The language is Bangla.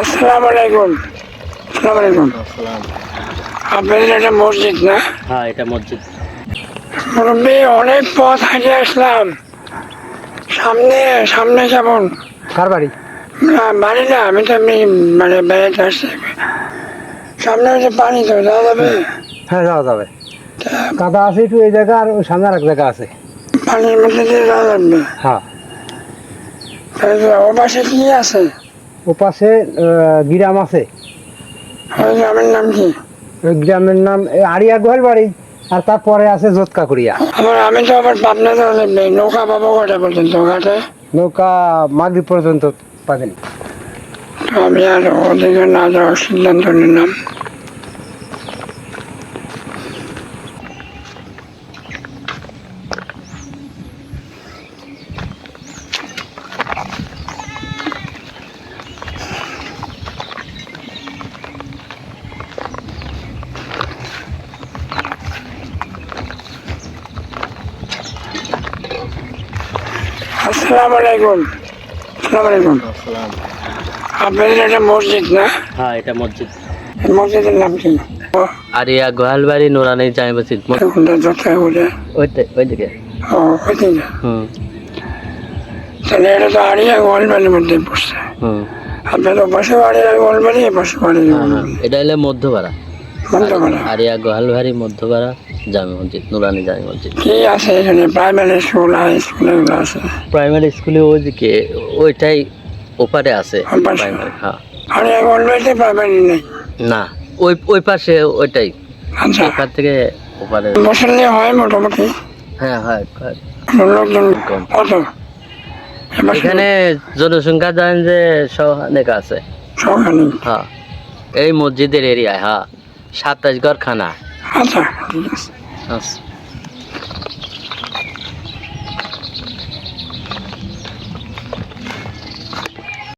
আসসালামু আলাইকুম। আসসালামু আলাইকুম। আপনাদের একটা মসজিদ না? হ্যাঁ এটা মসজিদ। মুরব্বী অনেক পথ হাঁটে আসলাম। সামনে সামনে যেমন কার বাড়ি? না বাড়ি না আমি তো এমনি মানে বেড়াতে আসছি। সামনে হচ্ছে পানি তো যাওয়া যাবে? হ্যাঁ। যাওয়া যাবে। কাদা আছে একটু এই জায়গা আর ওই সামনে আর এক জায়গা আছে। পানির মধ্যে দিয়ে যাওয়া যাবে হ্যাঁ। ও পাশে কি আছে? ও পাশে আহ, গ্রাম আছে। গ্রামের নাম কি? গ্রামের নাম আরিয়া আড়িয়া গোয়াল বাড়ি আর তারপরে আছে জোতকাকুড়িয়া আবার আমি তো আবার পাবনা নৌকা পাবো কটা পর্যন্ত? ঘাটে নৌকা মাগরি পর্যন্ত পাবেন। আমি আর ওদিকে না যাওয়ার সিদ্ধান্ত নিলাম। আসসালামু আলাইকুম। আসসালামু আলাইকুম। আপনাদের একটা মসজিদ না? হ্যাঁ এটা মসজিদ। মসজিদের নাম কি? আরিয়া গোহালবাড়ি নুরানি জামে মসজিদ। কোনটা যথা বলে? ওইটা ওইদিকে। ও ওইদিকে। হুম। তাহলে এটা তো আড়িয়া গোয়ালবাড়ির মধ্যে পড়ছে। হুম। আপনার পাশে আড়িয়া গোয়ালবাড়ি এ পাশে হ্যাঁ হ্যাঁ। এটা হলো মধ্যপাড়া। আরিয়া গোহালবাড়ি মধ্যপাড়া জামে মসজিদ নুরানি জামে মসজিদ। কি আছে এখানে? প্রাইমারি স্কুল হাই স্কুল এগুলো আছে? প্রাইমারি স্কুলে ওইদিকে ওইটাই ওপারে আছে প্রাইমারি হ্যাঁ। আড়িয়া গোয়ালবাড়িতে প্রাইমারি নেই? না ওই ওই পাশে ওইটাই। আচ্ছা। থেকে ওপারে। মুসল্লি হয় মোটামুটি? হ্যাঁ হয়। লোকজন। কত? এখানে জনসংখ্যা জানেন যে সহ আছে। হ্যাঁ এই মসজিদের এরিয়ায় হ্যাঁ। সাতাশ ঘর খানা আচ্ছা ঠিক আছে। আচ্ছা।